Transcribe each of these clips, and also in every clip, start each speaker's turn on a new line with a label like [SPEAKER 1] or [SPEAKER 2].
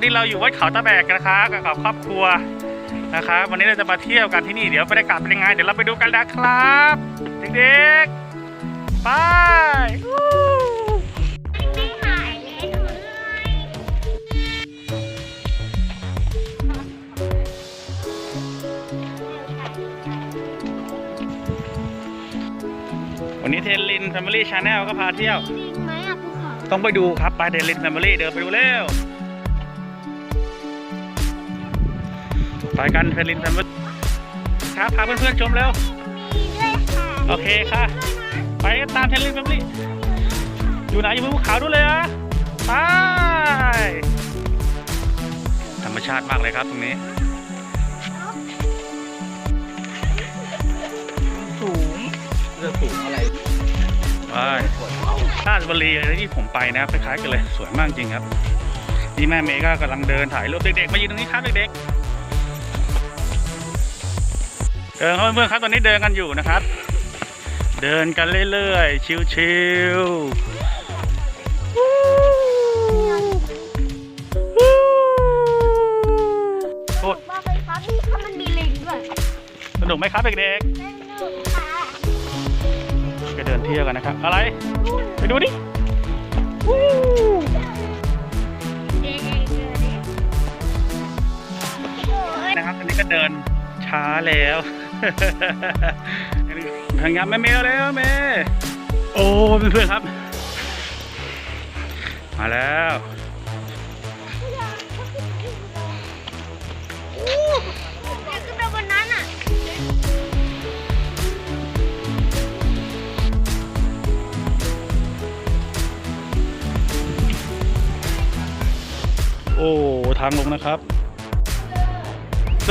[SPEAKER 1] วันนี้เราอยู่วัดเขาตะแบกนะครับกับครอบครัวนะครับวันนี้เราจะมาเที่ยวกันที่นี่เดี๋ยวบรรยากาศเป็นยังไงเดี๋ยวเราไปดูกันนะครับเด็กๆไปวู้
[SPEAKER 2] ไม่หายเลยหนูเลย
[SPEAKER 1] วันนี้เทนลินแฟมิลี่ชาแนลก็พาเที่ยว
[SPEAKER 2] จริงไหมอะภูเขา
[SPEAKER 1] ต้องไปดูครับ ไปเทนลินแฟมิลี่เดินไปดูเร็ว ไปกันเทนลินแฟมิลี่ครับพาเพื่อนๆชมเร็ว
[SPEAKER 2] มีด้วยค่ะ
[SPEAKER 1] โอเคค่ะ ไปกันตามเทนลินแฟมิลี่อยู่ไหนอยู่บนภูเขาด้วยเลยเหรอะไปธรรมชาติมากเลยครับตรงนี้
[SPEAKER 3] สูงเรื่องสูงอะไร
[SPEAKER 1] ไปราชบุรีเลยที่ผมไปนะครับคล้ายๆกันเลย สวยมากจริงครับนี่แม่เมย์ก็กำลังเดินถ่ายรูปเด็กๆมายืนตรงนี้ครับเด็กๆ เดินครับเพื่อนๆครับตอนนี้เดินกันอยู่นะครับ เดินกันเรื่อยๆ ชิวๆวู้วู้โอ้ย
[SPEAKER 2] ว่าไปครับนี่ถ้ามันมีลิงด้วย
[SPEAKER 1] สนุกไหมครับเด็ก
[SPEAKER 2] เล่นหนึ่งค่ะ
[SPEAKER 1] ๆก็เดินเที่ยวกันนะครับ อะไร ไปดูดิวู้
[SPEAKER 2] เด็กๆเลยโอ้ย
[SPEAKER 1] นะครับตอนนี้ก็เดินช้าแล้ว ทางงานแม่เมย์แล้วแม่โอ้เพื่อนๆครับ มาแล้ว
[SPEAKER 2] อู้เด็กขึ้นไปบนนั้นอะ
[SPEAKER 1] โอ้ ทางลงนะครับ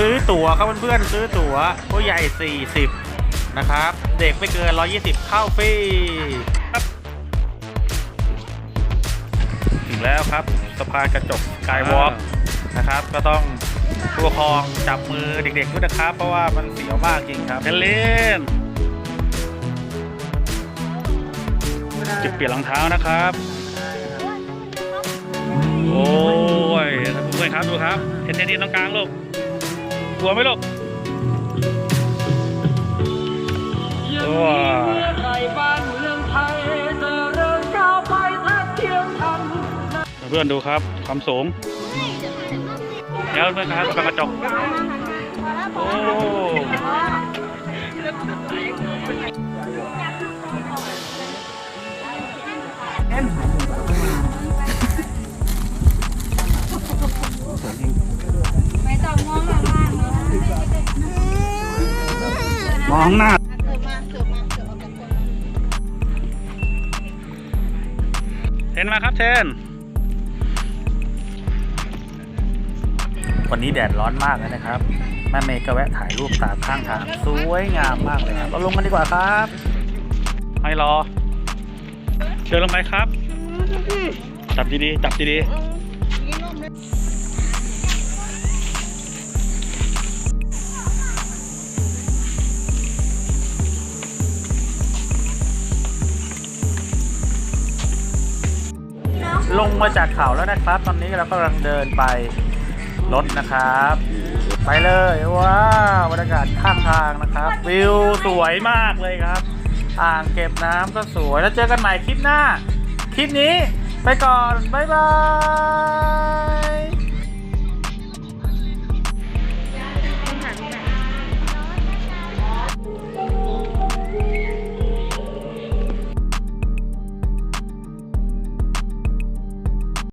[SPEAKER 1] ซื้อตั๋วครับเพื่อนๆซื้อตั๋วผู้ใหญ่ 40 นะครับ เด็กไม่เกิน 120 เข้าฟรีครับถึงแล้วครับสะพานกระจกสกายวอล์กนะครับ ก็ต้องผู้ปกครองจับมือเด็กๆด้วยนะครับ เพราะว่ามันเสียวมากจริงครับเล่นจุดเปลี่ยนรองเท้านะครับ โอ้ยท่านผู้ชมครับดูครับเทนเทนนีตรงกลางลูก กลัวไหมลูกว้า
[SPEAKER 3] ไก่บ้านเมืองไทยจริ่มก้าวไปถ้าเทียมทัน
[SPEAKER 1] เพื่อนดูครับความสูงแล้วเพื่อนครับกระจกโอ้ มองหน้าเทนมาครับเทนวันนี้แดดร้อนมากเลยนะครับ แม่เมย์ก็แวะถ่ายรูปตามข้างทางสวยงามมากเลยครับ เราลงกันดีกว่าครับให้รอเดินลงไปครับ จับดีๆ จับดีๆ ลงมาจากเขาแล้วนะครับ ตอนนี้เรากำลังเดินไปรถนะครับ ไปเลยว้าวบรรยากาศข้างทางนะครับ วิวสวยมากเลยครับอ่างเก็บน้ำก็สวยแล้วเจอกันใหม่คลิปหน้า คลิปนี้ไปก่อน บ๊ายบาย